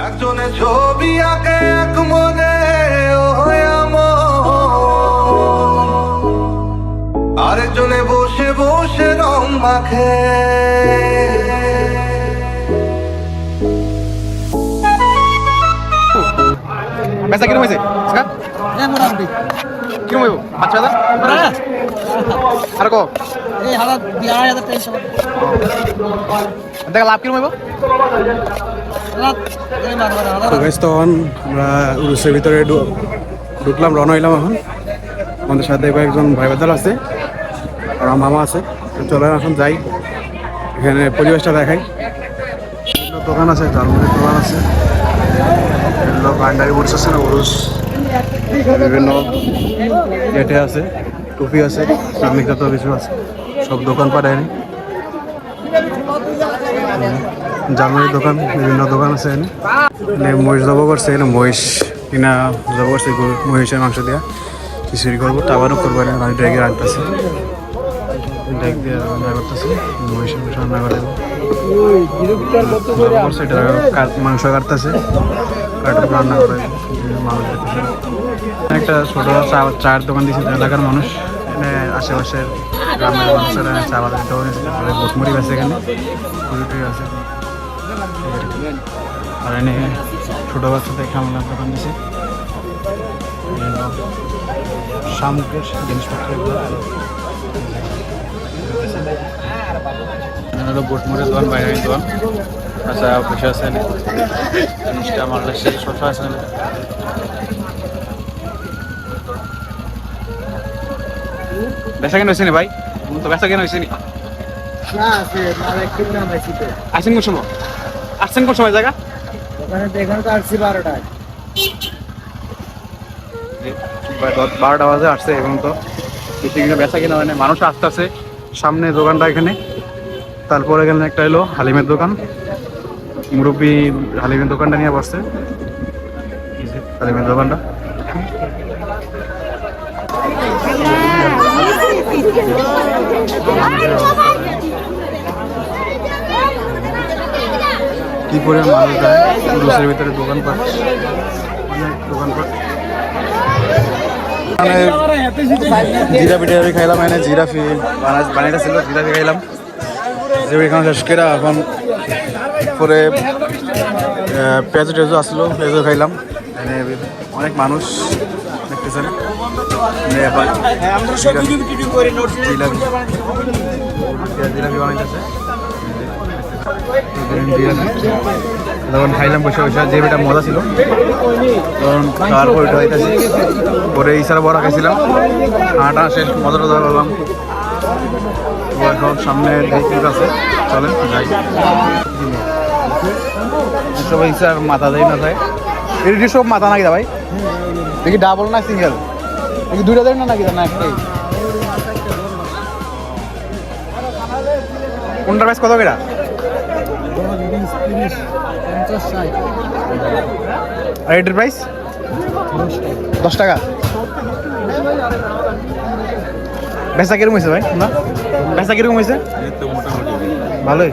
একজনে ছবি আঁকে এক মনে ও আরেকজনে বসে বসে রং মাখে। বেচা কিরম হয়েছে? মোটামুটি। কিরম হইব? পাঁচ হাজার? আর। কো? দেখা লাভ কিরম হইব? হাজার তো গাইজ তখন আমরা উরুসের ভিতরে ঢুকলাম, রওনা হইলাম এখন। আমাদের সাথে কয়েকজন ভাই বাদাল আছে, আর আমার মামা আছে। তো এখন যাই, এখানে পরিবেশটা দেখাই। দোকান আছে, ঝালমুড়ির দোকান আছে। ভান্ডারি আছে না, উরুস। বিভিন্ন গেটে আছে, টুপি আছে ইসলামিক যত কিছু আছে। সব দোকান পাঠায়নি জার্মানির দোকান, বিভিন্ন দোকান আছে এখানে। এখানে মহিষ জব করছে, এখানে মহিষ কিনা জব করছে মহিষের মাংস দিয়া। খিচুড়ি করব, টাবারও করব না আমি ড্রাইগে রাখতেছি ড্রাইগ দিয়ে রান্না করতেছি, মহিষের মাংস রান্না করে মাংস কাটতেছে। কাটার রান্না করে মানুষ একটা ছোট চা, চায়ের দোকান দিয়েছে এলাকার মানুষ। এখানে আশেপাশের গ্রামের মানুষেরা চা বাগান দোকান আছে তারপরে আছে এখানে। আছে। আর এনে ছোটো বাচ্চাদের খেলনার দোকান দিছে। সামগ্রিক জিনিসপত্র হলো বোটমুড়ের দোকান বাইরে দোকান। আচ্ছা বসে আছে। জিনিসটা মারলে সেই শশা আছে। বেচা কেন হয়েছে ভাই? তো বেচা কেন হয়েছে নি? না আছে আর এক কিলো দাম বেশি তো। আসছেন কোন সময় আসছেন কোন সময় জায়গা? ওখানে তো এখানে তো আসছি বারোটায়। দশ বারোটা বাজে আসছে এখন তো। কিছু কিনা বেচা কিনা মানে মানুষ আসতেছে সামনে দোকানটা এখানে। তারপরে এখানে একটা এলো হালিমের দোকান। মুরব্বী হালিমের দোকানটা নিয়ে বসছে। হালিমের দোকানটা। কি করে মানুষ যায়? রুসের ভিতরে দোকানপাট। অনেক পিঠে আমি খাইলাম ছিল খাইলাম। শেষ করে এখন পরে আহ, পেঁয়াজু টেজু আসলো পেঁয়াজু খাইলাম। অনেক মানুষ জিলাপি জিলাপি বানাইতেছে। তখন খাইলাম, বসে বসে যে বেটা মজা ছিল, তখন খাওয়ার উঠে হইতেছি পরে ইসারা বড়া খাইছিলাম। হাঁটা শেষ মজা টজা করলাম এখন সামনে ডিস্ট্রিক্ট আছে। চলেন, যাই। সবাই ইসার মাথা দেয় না যায় এটি সব মাথা নাকি ভাই? দেখি ডাবল না সিঙ্গেল দেখি দুইটা দেয় না নাকি না, একটাই। কোনটা প্রাইস কত কেটা আর এটার প্রাইস দশ টাকা। বেচা কীরকম হয়েছে ভাই? না? বেচা কীরকম হয়েছে? ভালোই।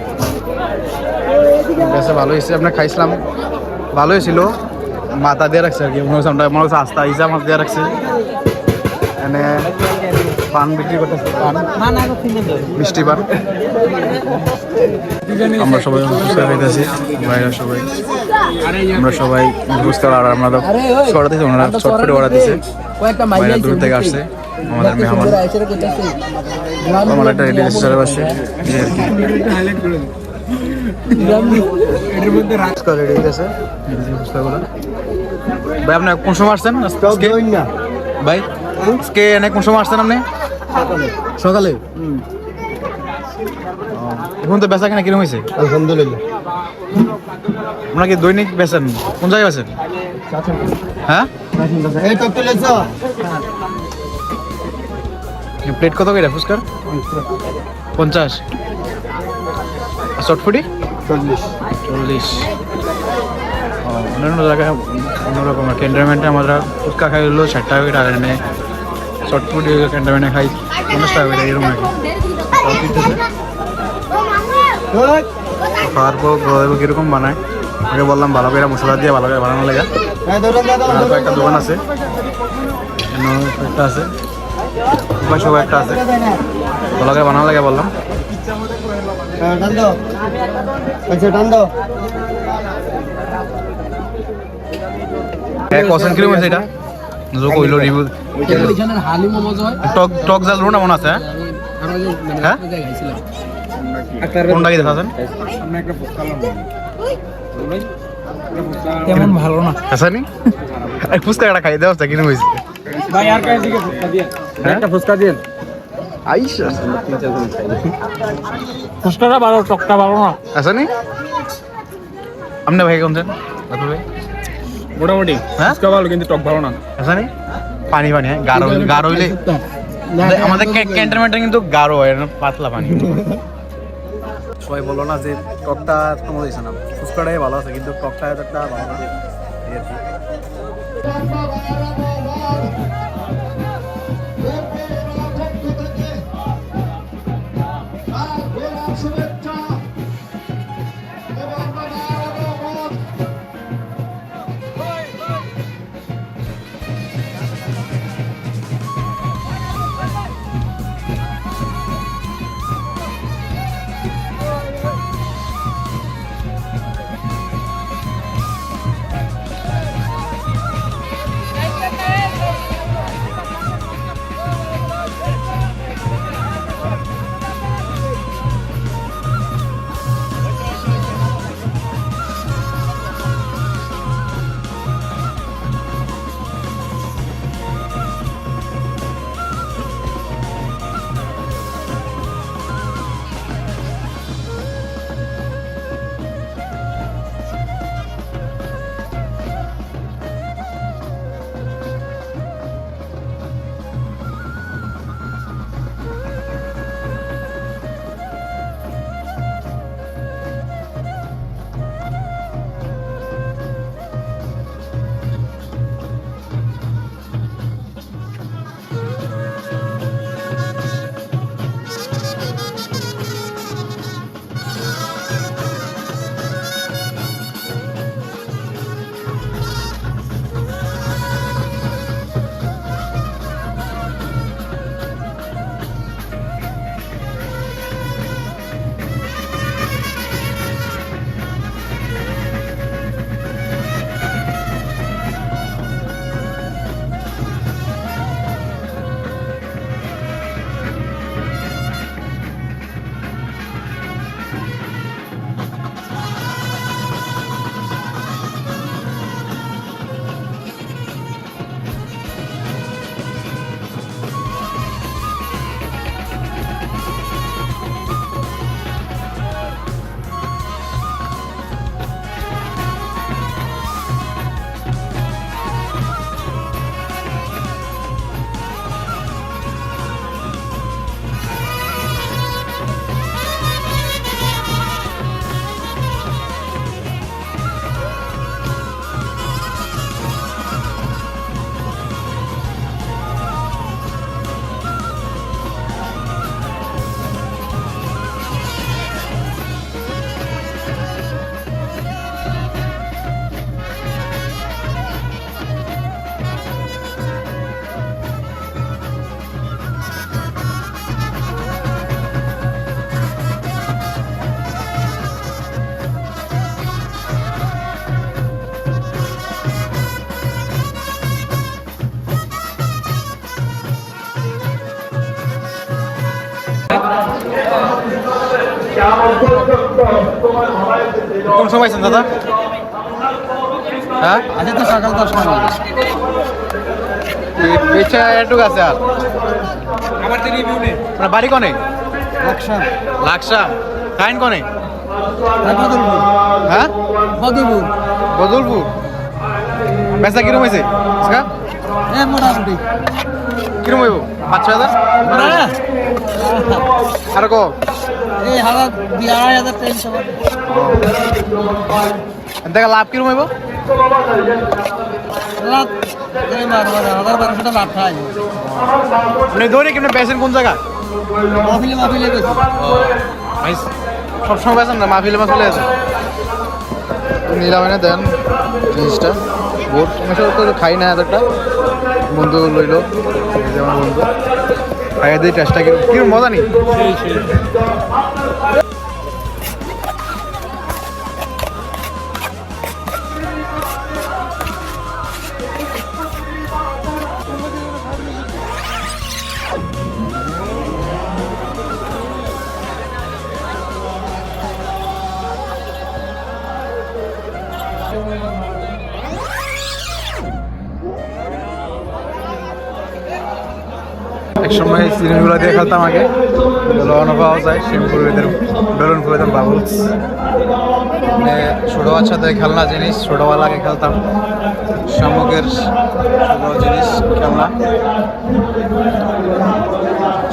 বেচা ভালো হয়েছে। আপনার খাইছিলাম। ভালো হয়েছিল। মাথা দিয়ে রাখছে আর কি। মনে হচ্ছে আমরা মনে হচ্ছে আস্তা ইসা মাছ দিয়ে রাখছে। এনে পান বিক্রি করতেছে? পান মিষ্টি পান? আমরা সবাই ফুচকা খাইতেছি বাইরে সবাই। আমরা সবাই ফুচকা আর আমরা তো দিয়েছি ওনারা চটপটে অর্ডার দিয়েছে কয়েকটা বাইরে দূর থেকে আসছে আমাদের মেহমান। আমার একটা রেডি ফুচকাগুলো। ভাই আপনি কোন সময় আসছেন? ভাই আজকে এনে কোন সময় আসছেন আপনি? সকালে। এখন তো বেচা কেনা কীরকম হয়েছে? আলহামদুলিল্লাহ। আপনারা দৈনিক বেচেন? কোন জায়গায় বেচেন? হ্যাঁ? এই প্লেট কত করে ফুচকার? পঞ্চাশ। আর চটফুটি চল্লিশ। চল্লিশ। অন্যান্য জায়গায় অন্যরকম। ক্যান্টনমেন্টে আমরা ফুচকা খাই হলো ষাট টাকা করে টাকা নেয়। চটফুটি ক্যান্টনমেন্টে খাই। পঞ্চাশ টাকা করে এরকম আর সব খাওয়ার পর কীরকম বানায়? আগে বললাম, ভালো করে মশলা দিয়ে ভালো করে বানানো লাগে। কয়েকটা দোকান আছে। কয়েকটা আছে। পাশে কয়েকটা আছে। ভালো করে বানানো লাগে বললাম। কসেন কীরকম এটা? যোগ রিভিউ হয় টক টক জাল রোনা মনে আছে হ্যাঁ? মানে হ্যাঁ? জায়গায় খাইছিলাম কোনটা কি দেখাছেন? তেমন ভালো না। হাসানি? এই ফুচকা একটা খাই দেওয়া কিনে হয়েছে ভাই আর কাছে দিকে ফুচকা দিয়ে? একটা ফুচকা দিয়ে। আইসা। ফুচকাটা ভালো টকটা ভালো না। হাসানি? আপনি ভাই কোনছেন বাপু ভাই? মোটামুটি। হ্যাঁ? ভালো কিন্তু টক ভালো না। এখানে? পানি পানি হ্যাঁ গাঢ় গাঢ় হইলে আমাদের ক্যান্টনমেন্টে কিন্তু গাঢ় হয় না পাতলা পানি। সবাই বলো না যে টকটা তোমার দিয়েছে না। ফুচকাটাই ভালো আছে কিন্তু টকটা এতটা ভালো না। কোন সময় আছেন দাদা? হ্যাঁ? আজকে তো সকাল দশটা পেছা এটুক আছে আর। আমার তো রিভিউ নেই। আপনার বাড়ি কনে? একশো লাকসা কাইন কনে? বদলপুর হ্যাঁ? বদলপুর বদলপুর বেচা কিরম হয়েছে? এ মোটামুটি। কিরম হইব? পাঁচ ছয় হাজার? আর কো এই হাজার দুই আড়াই হাজার তিনশো দেখা লাভ কিরম হইব? আপনি দৌড়ে কেমনে কোন জায়গা মাহফিলে মাহফিলে সবসময় না মাহফিলে মাহফিলে আছে নিলাম এনে দেন জিনিসটা বোট তো খাই না এতটা বন্ধু লইলো এই যে আমার বন্ধু। খাইয়ে টেস্টটা কি কি মজা নেই এক সময় সিনেমাগুলো দিয়ে খেলতাম আগে। লওয়ানো পাওয়া যায় শ্যাম্পুর এদের বেলুন করে দিতাম বাবলস। মানে ছোটো বাচ্চাদের খেলনা জিনিস ছোটোবেলাকে খেলতাম। শামুকের ছোটো জিনিস, খেলনা।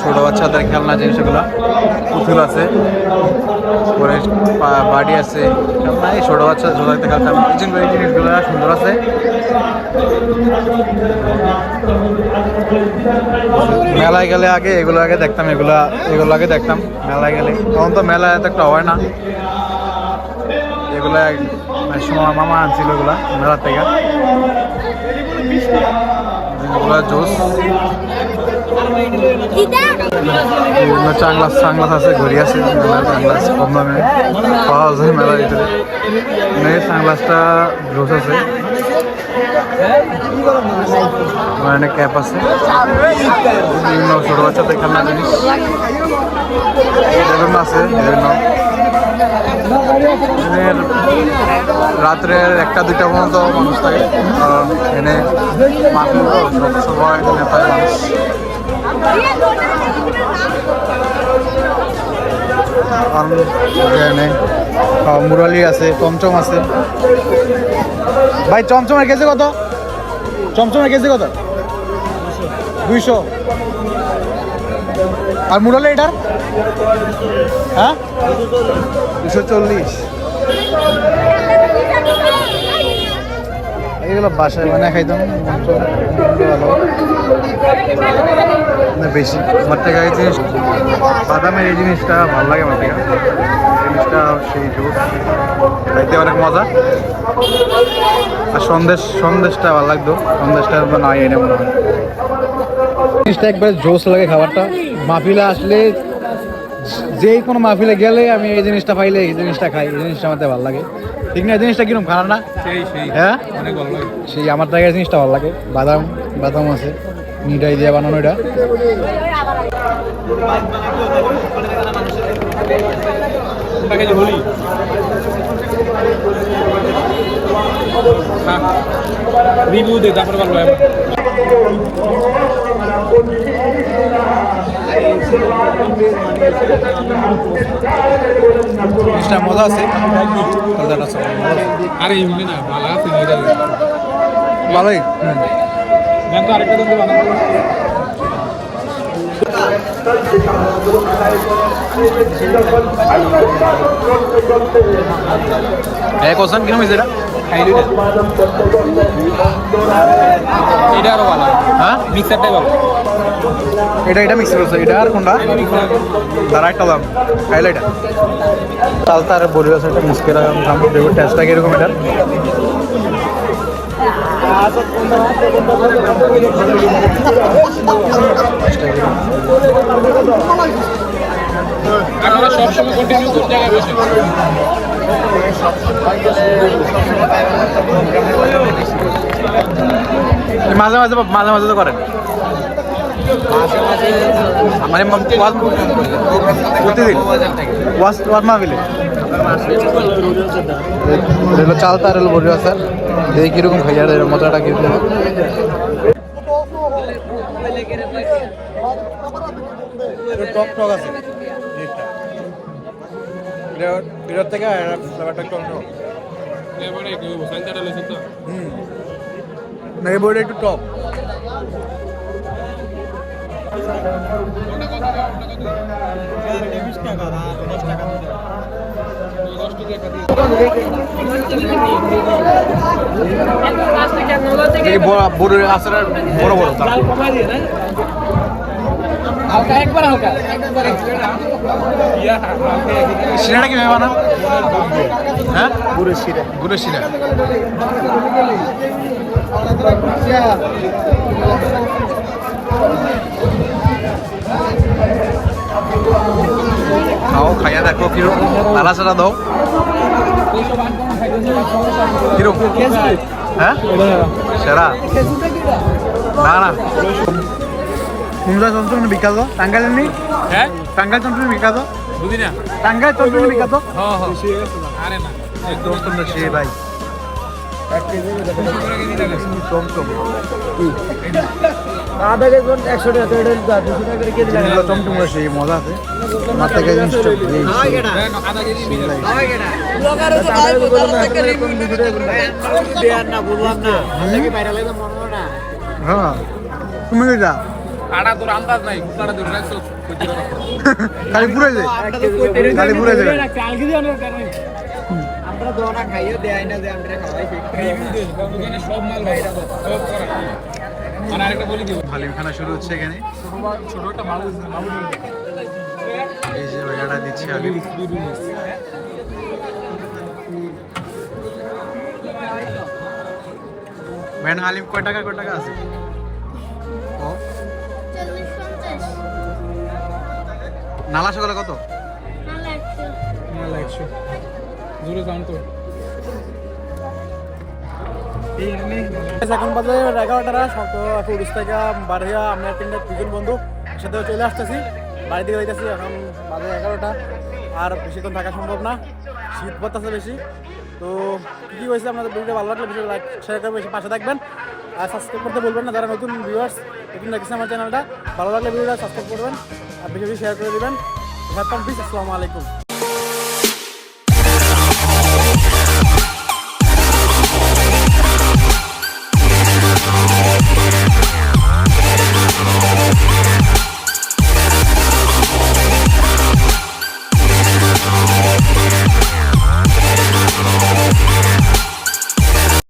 ছোটো বাচ্চাদের খেলনা জিনিস এগুলো। পুতুল আছে। পরে বাড়ি আছে। খেলনা এই ছোটো বাচ্চা ছোটোতে খেলতাম। এই জিনিসগুলো সুন্দর আছে। মেলায় গেলে আগে এগুলো আগে দেখতাম, এগুলা, এগুলো আগে দেখতাম মেলায় গেলে। তখন তো মেলা এত একটা হয় না। এগুলা মানে সময় মামা আনছিল এগুলা মেলার থেকে। এগুলা জুস। বিভিন্ন আছে মেলার পাওয়া যায় মেলার ভিতরে। চাংলাসটা জুস আছে। মানে ক্যাপ আছে। বিভিন্ন ছোটো বাচ্চাদের খেলনা জিনিস বেলুন আছে বিভিন্ন রাত্রে একটা, দুইটা পর্যন্ত মানুষ থাকে। কারণ এনে মাঠে তো সব এখানে পায় মানুষ। এখানে মুরালি আছে, চমচম আছে। ভাই, চমচমের কেজি কত? চমচমের কেজি কত? দুইশো। আর মুরালে এটার? হ্যাঁ? দুশো চল্লিশ। এগুলো বাসায় বানায় খাইতাম। ভালো না বেশি আমার থেকে এই জিনিস বাদামের এই জিনিসটা ভালো লাগে আমার থেকে। জিনিসটা সেই জুস। খাইতে অনেক মজা। আর সন্দেশ সন্দেশটা ভালো লাগতো। সন্দেশটা নাই এনে মনে হয়। জিনিসটা একবার জোস লাগে খাবারটা। মাহফিলে আসলে যে কোনো মাহফিলে গেলে আমি এই জিনিসটা পাইলে এই জিনিসটা খাই এই জিনিসটা আমাদের ভালো লাগে। ঠিক না এই জিনিসটা কীরকম খারাপ না? সেই সেই। হ্যাঁ? সেই আমার এই জিনিসটা ভালো লাগে। বাদাম বাদাম আছে। মিঠাই দিয়ে বানানো এটা। রিভিউ দে তারপরে ভালো জিনিসটা মজা আছে। আরে না ভালো আছে ভালোই? কোশ্চেন কীরকম হয়েছে এটা এটা আরও ভালো হ্যাঁ মিক্সারটাই ভালো এটা এটা মিক্স করছে এটা আর কোনটা তারা একটা দাম খাইলে এটা তাল তার বড়ি আছে দাম দেখো টেস্টটা কীরকম এটা সবসময় মাঝে মাঝে মাঝে মাঝে তো করেন। মানে ওয়াজ- প্রতিদিন? ওয়াজ ওয়াজ মাহফিলে? রেলো চালতা রেলো বড়ি আছে। দেখি কীরকম খাইয়া রে মজাটা কীরকম টক টক আছে। বিরত থেকে ফ্লেভারটা একটু অন্য। একটু টক। বড় বড় আছে বড় বড়। হালকা একবার হালকা শিরাটা কীভাবে বানান হ্যাঁ? গুড়ের শিরা গুড়ের শিরা খাও খাইয়া দেখো কীরকম। নালা সারা দাও। কীরকম? হ্যাঁ? সেরা। না না। কুমড়া চন্দ্রন বিখ্যাত টাঙ্গাইলের নেই হ্যাঁ টাঙ্গাইল চন্দ্রন বিখ্যাত বুঝি না। টাঙ্গাইল চন্দ্রন বিখ্যাত হ্যাঁ হ্যাঁ আরে না। একদম তোমরা সে ভাই। চমচম আধা কেজি একশো টাকা এটা দুশো টাকা করে কেজি সেই মজা আছে। আমার থেকে জিনিসটা এই সেই। আধা কেজি হ্যাঁ। তুমি যা আড়া তোর আন্দাজ নাই কুটাটা দূর রাখছো খালি পুরে যায়। খালি পুরে যাবে আমরা দোনা খাইয়ে দেয় না যে আমরা খাওয়াইছি দোকানে সব মাল ভাই সব করা। আর আরেকটা বলি দিব হালিম শুরু হচ্ছে এখানে। ছোট একটা মাল এই যে ভাইয়াটা দিচ্ছে হালিম। ম্যান হালিম কয় টাকা কয় টাকা আছে? নালা সকালে কত? নাহলে একশো। জোরে যান তো। এখন বাজে এগারোটারা সব উড়িশ থেকে বাড়িয়া আমরা তিনটা দুজন বন্ধু একসাথে চলে আসতেছি। বাড়ি দিকে যাইতেছি, এখন বাজে এগারোটা। আর বেশিক্ষণ থাকা সম্ভব না, শীত পড়তেছে বেশি। তো কী হয়েছে আপনাদের ভিডিও ভালো লাগলে বেশি লাইক শেয়ার করে বেশি পাশে থাকবেন। আর সাবস্ক্রাইব করতে বলবেন না, যারা নতুন ভিউয়ার্স নতুন দেখেছে আমার চ্যানেলটা ভালো লাগলে ভিডিওটা সাবস্ক্রাইব করবেন, আর বেশি বেশি শেয়ার করে দেবেন। আসসালামু আলাইকুম।